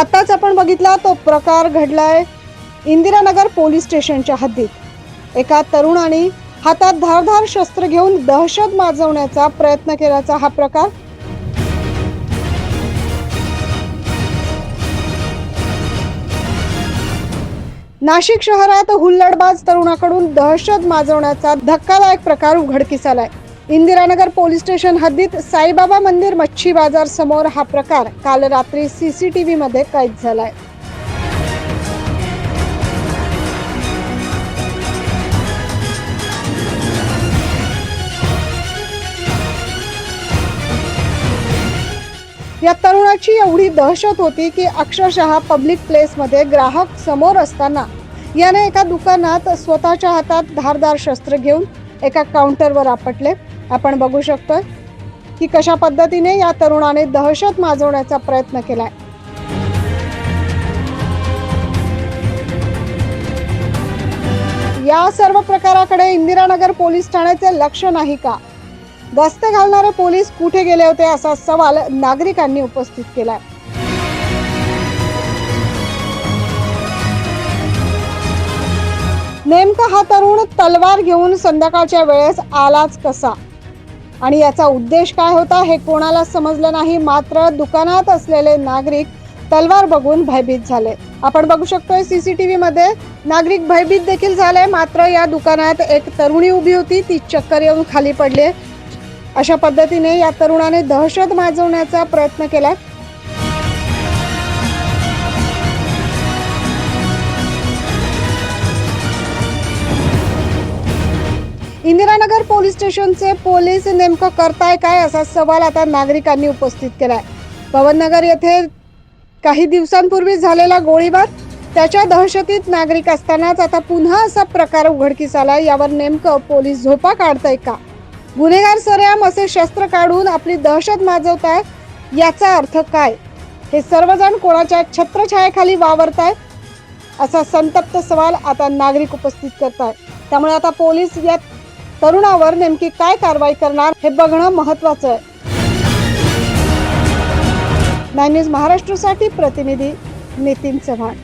आताच आपण बघितला तो प्रकार घडलाय इंदिरानगर पोलीस स्टेशनच्या हद्दीत. एका तरुणाने हातात धारधार शस्त्र घेऊन दहशत माजवण्याचा प्रयत्न केल्याचा हा प्रकार. नाशिक शहरात हुल्लडबाज तरुणाकडून दहशत माजवण्याचा धक्कादायक प्रकार उघडकीस आलाय. इंदिरानगर पोलीस स्टेशन हद्दीत साईबाबा मंदिर मच्छी बाजार समोर हा प्रकार काल रात्री सीसीटीव्ही मध्ये कैद झालाय. या तरुणाची एवढी दहशत होती की अक्षरशः पब्लिक प्लेसमध्ये ग्राहक समोर असताना याने एका दुकानात स्वतःच्या हातात धारदार शस्त्र घेऊन एका काउंटरवर आपटले. आपण बघू शकतोय की कशा पद्धतीने या तरुणाने दहशत माजवण्याचा प्रयत्न केलाय. या सर्व प्रकाराकडे इंदिरानगर पोलीस ठाण्याचे लक्ष नाही का? गस्त घालणारे पोलीस कुठे गेले होते असा सवाल नागरिकांनी उपस्थित केलाय. नेमका हा तरुण तलवार घेऊन संध्याकाळच्या वेळेस आलाच कसा? आणि याचा उद्देश काय होता हे कोणाला समजलं नाही मात्र दुकानात असलेले नागरिक तलवार बघून भयभीत झाले. आपण बघू शकतोय सीसीटीव्ही मध्ये नागरिक भयभीत देखील झाले मात्र या दुकानात एक तरुणी उभी होती ती चक्कर येऊन खाली पडली. अशा पद्धतीने या तरुणाने दहशत माजवण्याचा प्रयत्न केला. इंदिरानगर पोलीस स्टेशनचे पोलीस नेमकं करताय काय असा सवाल आता नागरिकांनी उपस्थित केलाय. पवननगर येथे काही दिवसांपूर्वी झालेला गोळीबार त्याच्या दहशतीत नागरिक असतानाच आता पुन्हा असा प्रकार उघडकीस आला यावर नेमकं पोलीस झोपा काढताय का? गुन्हेगार सरेआम असे शस्त्र काढून आपली दहशत माजवताय याचा अर्थ काय? हे सर्वजण कोणाच्या छत्रछायाखाली वावरताय? असा संतप्त सवाल आता नागरिक उपस्थित करताय. त्यामुळे आता पोलीस या तरुणावर नेमकी काय कारवाई करणार हे बघणं महत्वाचं आहे. नाईन न्यूज महाराष्ट्रासाठी प्रतिनिधी नितीन चव्हाण.